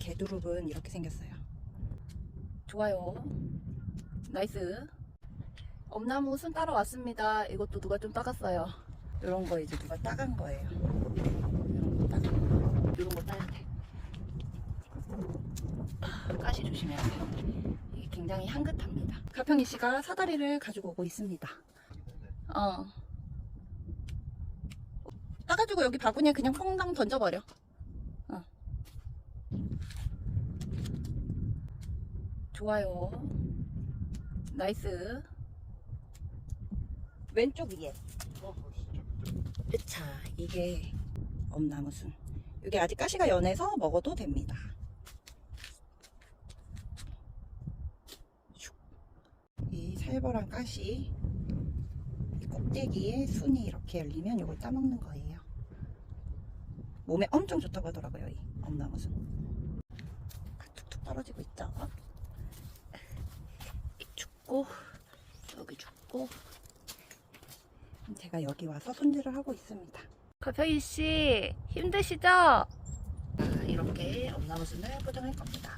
개두릅은 이렇게 생겼어요. 좋아요. 나이스. 엄나무 순 따러 왔습니다. 이것도 누가 좀 따갔어요. 이런 거 이제 누가 따간 거예요. 이런 거 따간 거. 이런 거 따야 돼. 아, 가시 조심해야 돼요. 이게 굉장히 향긋합니다. 가평이 씨가 사다리를 가지고 오고 있습니다. 어. 따가지고 여기 바구니에 그냥 퐁당 던져버려. 좋아요. 나이스. 왼쪽 위에. 자, 이게 엄나무순. 이게 아직 가시가 연해서 먹어도 됩니다. 슉. 이 살벌한 가시 이 꼭대기에 순이 이렇게 열리면 이걸 따먹는 거예요. 몸에 엄청 좋다고 하더라고요, 이 엄나무순. 아, 툭툭 떨어지고 있죠. 이 죽고 여기 죽고 제가 여기 와서 손질을 하고 있습니다. 가평이 씨 힘드시죠? 자, 이렇게 엄나무순을 포장할 겁니다.